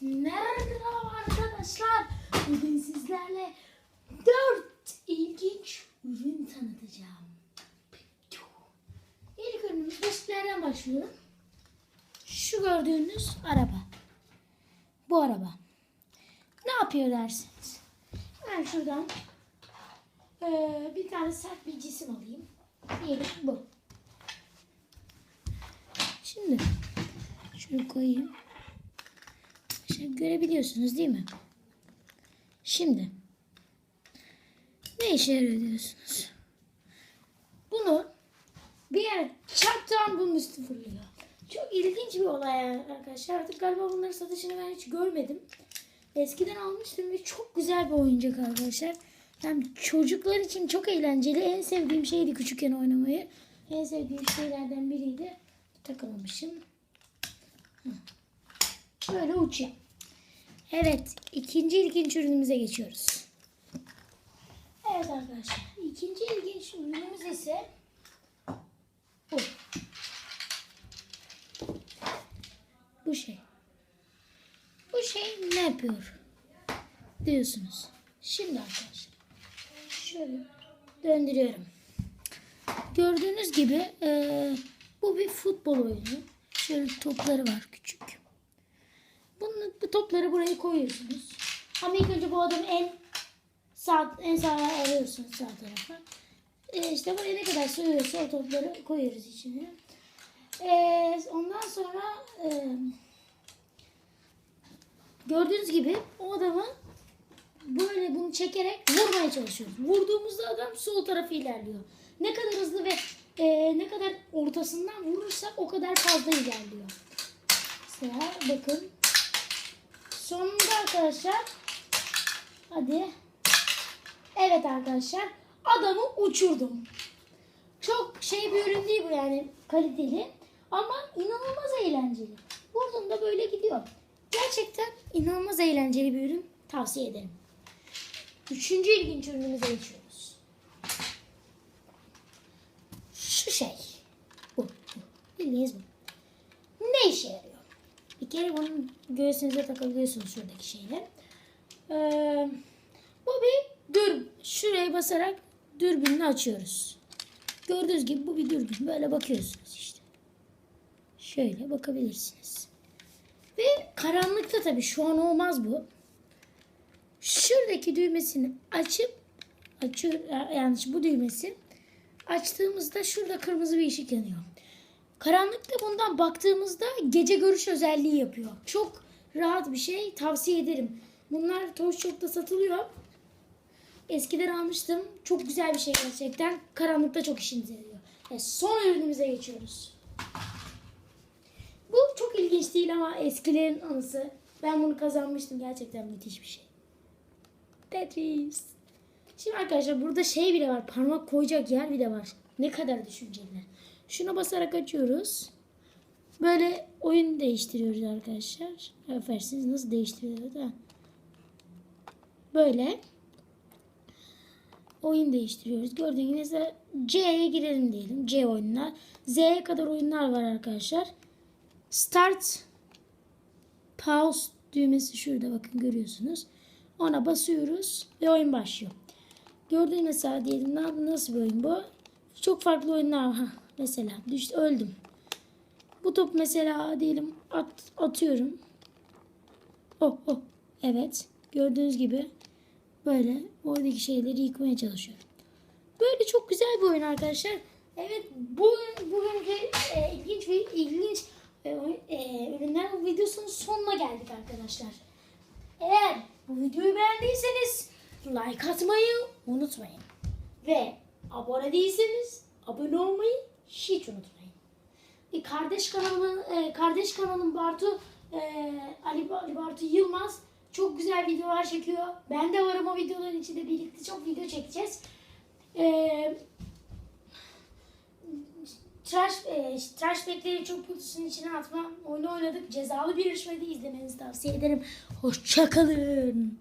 Merhaba arkadaşlar. Bugün sizlerle dört ilginç ürün tanıtacağım. İlk ürünümüz basitlerden başlıyorum. Şu gördüğünüz araba. Bu araba. Ne yapıyor dersiniz? Ben şuradan eee, bir tane sert bir cisim alayım. Diyelim bu. Şimdi şunu koyayım. Görebiliyorsunuz değil mi? Şimdi ne işe yarıyor diyorsunuz? Bunu bir yere çarptıran bunun üstü fırlıyor. Çok ilginç bir olay yani arkadaşlar. Artık galiba bunların satışını ben hiç görmedim. Eskiden almıştım ve çok güzel bir oyuncak arkadaşlar. Yani çocuklar için çok eğlenceli. En sevdiğim şeydi küçükken oynamayı. En sevdiğim şeylerden biriydi. Takamamışım. Böyle uçuyor. Evet, ikinci ilginç ürünümüze geçiyoruz. Evet arkadaşlar, ikinci ilginç ürünümüz ise bu. Bu şey. Bu şey ne yapıyor? Diyorsunuz. Şimdi arkadaşlar, şöyle döndürüyorum. Gördüğünüz gibi eee, bu bir futbol oyunu. Şöyle topları var küçük. Bu topları buraya koyuyorsunuz. Ama ilk önce bu adamı en sağ en sağa alıyorsunuz sağ tarafa. Ee, işte buraya ne kadar sığıyorsa o topları koyuyoruz içine. Ee, ondan sonra e, gördüğünüz gibi o adamı böyle bunu çekerek vurmaya çalışıyoruz. Vurduğumuzda adam sol tarafı ilerliyor. Ne kadar hızlı ve e, ne kadar ortasından vurursak o kadar fazla ilerliyor. Mesela bakın Sonunda arkadaşlar hadi evet arkadaşlar adamı uçurdum. Çok şey bir ürün değil bu yani kaliteli ama inanılmaz eğlenceli. Vurduğunda böyle gidiyor. Gerçekten inanılmaz eğlenceli bir ürün tavsiye ederim. Üçüncü ilginç ürünümüze geçiyoruz. Şu şey. Bu. bu. Bildiğiniz bu. Kere bunun göğsünüze takabiliyorsunuz şuradaki şeyle. Ee, bu bir dürbün. Şuraya basarak dürbününü açıyoruz. Gördüğünüz gibi bu bir dürbün. Böyle bakıyorsunuz işte. Şöyle bakabilirsiniz. Ve karanlıkta tabii şu an olmaz bu. Şuradaki düğmesini açıp açıyor yani bu düğmesi açtığımızda şurada kırmızı bir ışık yanıyor. Karanlıkta bundan baktığımızda gece görüş özelliği yapıyor. Çok rahat bir şey tavsiye ederim. Bunlar Toy Shop'ta satılıyor. Eskiden almıştım. Çok güzel bir şey gerçekten. Karanlıkta çok işinize yarıyor. Ve son ürünümüze geçiyoruz. Bu çok ilginç değil ama eskilerin anısı. Ben bunu kazanmıştım. Gerçekten müthiş bir şey. Tetris. Şimdi arkadaşlar burada şey bile var. Parmak koyacak yer bile var. Ne kadar düşünceliler. Şuna basarak açıyoruz. Böyle oyun değiştiriyoruz arkadaşlar. Affedersiniz nasıl değiştiriyoruz da. Böyle. Oyun değiştiriyoruz. Gördüğünüz gibi C'ye girelim diyelim. C oyunlar. Z'ye kadar oyunlar var arkadaşlar. Start Pause düğmesi şurada bakın görüyorsunuz. Ona basıyoruz ve oyun başlıyor. Gördüğünüz mesela diyelim nasıl bir oyun bu? Çok farklı oyunlar var. Mesela düştü öldüm. Bu top mesela diyelim at, atıyorum. Oh oh. Evet. Gördüğünüz gibi böyle oradaki şeyleri yıkmaya çalışıyorum. Böyle çok güzel bir oyun arkadaşlar. Evet bugün bugünkü e, ilginç ve ilginç e, e, videosunun sonuna geldik arkadaşlar. Eğer bu videoyu beğendiyseniz like atmayı unutmayın. Ve abone değilseniz abone olmayı hiç unutmayın. E, kardeş kanalımın kardeş kanalım Bartu e, Ali, Bartu Yılmaz çok güzel videolar çekiyor. Ben de varım o videoların içinde birlikte çok video çekeceğiz. E, Trash, e, trash Back'leri çok kutusunun içine atma oyunu oynadık. Cezalı bir yarışmayı izlemenizi tavsiye ederim. Hoşçakalın.